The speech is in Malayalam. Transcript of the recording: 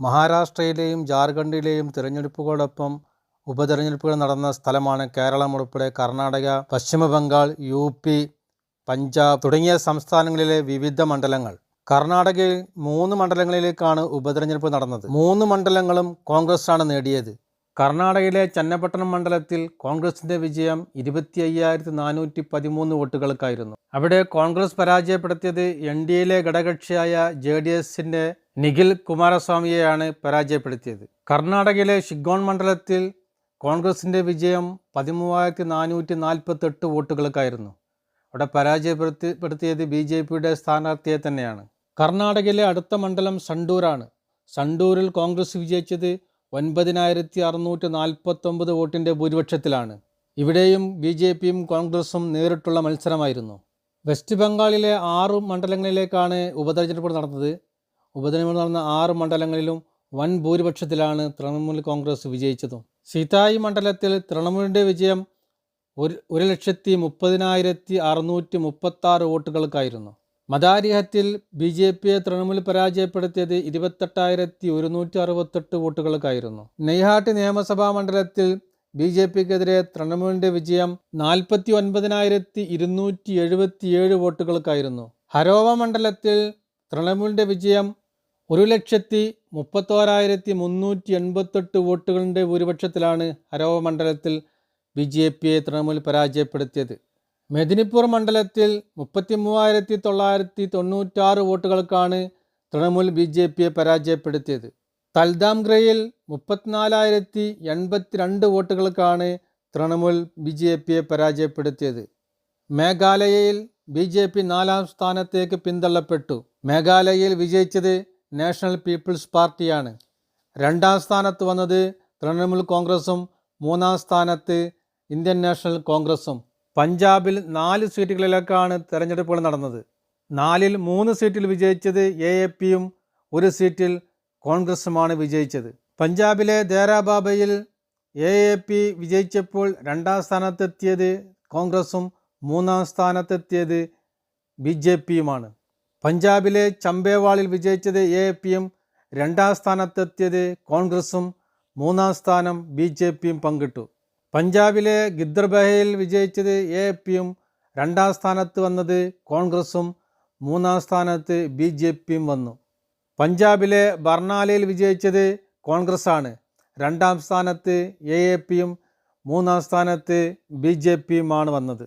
മഹാരാഷ്ട്രയിലെയും ജാർഖണ്ഡിലെയും തിരഞ്ഞെടുപ്പുകളോടൊപ്പം ഉപതെരഞ്ഞെടുപ്പുകൾ നടന്ന സ്ഥലമാണ് കേരളം ഉൾപ്പെടെ കർണാടക പശ്ചിമ ബംഗാൾ യു പി പഞ്ചാബ് തുടങ്ങിയ സംസ്ഥാനങ്ങളിലെ വിവിധ മണ്ഡലങ്ങൾ. കർണാടകയിൽ മൂന്ന് മണ്ഡലങ്ങളിലേക്കാണ് ഉപതെരഞ്ഞെടുപ്പ് നടന്നത്. മൂന്ന് മണ്ഡലങ്ങളും കോൺഗ്രസാണ് നേടിയത്. കർണാടകയിലെ ചന്നപട്ടണം മണ്ഡലത്തിൽ കോൺഗ്രസിന്റെ വിജയം ഇരുപത്തി അയ്യായിരത്തി നാനൂറ്റി പതിമൂന്ന് വോട്ടുകൾക്കായിരുന്നു. അവിടെ കോൺഗ്രസ് പരാജയപ്പെടുത്തിയത് എൻ ഡി എയിലെ ഘടകകക്ഷിയായ ജെ ഡി എസിന്റെ നിഖിൽ കുമാരസ്വാമിയെയാണ് പരാജയപ്പെടുത്തിയത്. കർണാടകയിലെ ഷിഗോൺ മണ്ഡലത്തിൽ കോൺഗ്രസിന്റെ വിജയം പതിമൂവായിരത്തി നാനൂറ്റി നാൽപ്പത്തി എട്ട് വോട്ടുകൾക്കായിരുന്നു. അവിടെ പരാജയപ്പെടുത്തിപ്പെടുത്തിയത് ബി ജെ പിയുടെ സ്ഥാനാർത്ഥിയെ തന്നെയാണ്. കർണാടകയിലെ അടുത്ത മണ്ഡലം സണ്ടൂരാണ്. സണ്ടൂരിൽ കോൺഗ്രസ് വിജയിച്ചത് ഒൻപതിനായിരത്തി അറുന്നൂറ്റി നാൽപ്പത്തൊമ്പത് വോട്ടിന്റെ ഭൂരിപക്ഷത്തിലാണ്. ഇവിടെയും ബി ജെ പിയും കോൺഗ്രസും നേരിട്ടുള്ള മത്സരമായിരുന്നു. വെസ്റ്റ് ബംഗാളിലെ ആറ് മണ്ഡലങ്ങളിലേക്കാണ് ഉപതെരഞ്ഞെടുപ്പ് നടന്നത്. ഉപതെരഞ്ഞെടുപ്പ് നടന്ന ആറ് മണ്ഡലങ്ങളിലും വൻ ഭൂരിപക്ഷത്തിലാണ് തൃണമൂൽ കോൺഗ്രസ് വിജയിച്ചതും. സീതായി മണ്ഡലത്തിൽ തൃണമൂലിന്റെ വിജയം ഒരു ഒരു ലക്ഷത്തി മുപ്പതിനായിരത്തി അറുന്നൂറ്റി മുപ്പത്താറ് വോട്ടുകൾക്കായിരുന്നു. മതാരിഹത്തിൽ ബി ജെ പിയെ തൃണമൂൽ പരാജയപ്പെടുത്തിയത് ഇരുപത്തെട്ടായിരത്തി ഒരുന്നൂറ്റി അറുപത്തെട്ട് വോട്ടുകൾക്കായിരുന്നു. നെയ്ഹാട്ടി നിയമസഭാ മണ്ഡലത്തിൽ ബി ജെ പിക്കെതിരെ തൃണമൂലിന്റെ വിജയം നാൽപ്പത്തി ഒൻപതിനായിരത്തി ഇരുന്നൂറ്റി എഴുപത്തിയേഴ് വോട്ടുകൾക്കായിരുന്നു. ഹരോവ മണ്ഡലത്തിൽ തൃണമൂലിന്റെ വിജയം ഒരു ലക്ഷത്തി മുപ്പത്തോരായിരത്തി മുന്നൂറ്റി എൺപത്തെട്ട് വോട്ടുകളുടെ ഭൂരിപക്ഷത്തിലാണ് ഹരോവ മണ്ഡലത്തിൽ ബി ജെ പിയെ തൃണമൂൽ പരാജയപ്പെടുത്തിയത്. മെദിനിപ്പൂർ മണ്ഡലത്തിൽ മുപ്പത്തി മൂവായിരത്തി തൊള്ളായിരത്തി തൊണ്ണൂറ്റാറ് വോട്ടുകൾക്കാണ് തൃണമൂൽ ബി ജെ പിയെ പരാജയപ്പെടുത്തിയത്. തൽദാംഗ്രയിൽ മുപ്പത്തിനാലായിരത്തി എൺപത്തിരണ്ട് വോട്ടുകൾക്കാണ് തൃണമൂൽ ബി ജെ പിയെ പരാജയപ്പെടുത്തിയത്. മേഘാലയയിൽ ബി ജെ പി നാലാം സ്ഥാനത്തേക്ക് പിന്തള്ളപ്പെട്ടു. മേഘാലയയിൽ വിജയിച്ചത് നാഷണൽ പീപ്പിൾസ് പാർട്ടിയാണ്. രണ്ടാം സ്ഥാനത്ത് വന്നത് തൃണമൂൽ കോൺഗ്രസും മൂന്നാം സ്ഥാനത്ത് ഇന്ത്യൻ നാഷണൽ കോൺഗ്രസും. പഞ്ചാബിൽ നാല് സീറ്റുകളിലേക്കാണ് തെരഞ്ഞെടുപ്പുകൾ നടന്നത്. നാലിൽ മൂന്ന് സീറ്റിൽ വിജയിച്ചത് എ എ പിയും ഒരു സീറ്റിൽ കോൺഗ്രസുമാണ് വിജയിച്ചത്. പഞ്ചാബിലെ ദേരാബാബയിൽ എ എ പി വിജയിച്ചപ്പോൾ രണ്ടാം സ്ഥാനത്തെത്തിയത് കോൺഗ്രസും മൂന്നാം സ്ഥാനത്തെത്തിയത് ബി ജെ പിയുമാണ്. പഞ്ചാബിലെ ചമ്പേവാളിൽ വിജയിച്ചത് എ പിയും രണ്ടാം സ്ഥാനത്തെത്തിയത് കോൺഗ്രസും മൂന്നാം സ്ഥാനം ബി ജെ പിയും പങ്കിട്ടു. പഞ്ചാബിലെ ഗിദ്ദർബഹയിൽ വിജയിച്ചത് എ പിയും രണ്ടാം സ്ഥാനത്ത് വന്നത് കോൺഗ്രസും മൂന്നാം സ്ഥാനത്ത് ബി ജെ പിയും വന്നു. പഞ്ചാബിലെ ബർണാലയിൽ വിജയിച്ചത് കോൺഗ്രസ്സാണ് രണ്ടാം സ്ഥാനത്ത് എ എ പിയും മൂന്നാം സ്ഥാനത്ത് ബി ജെ പിയുമാണ് വന്നത്.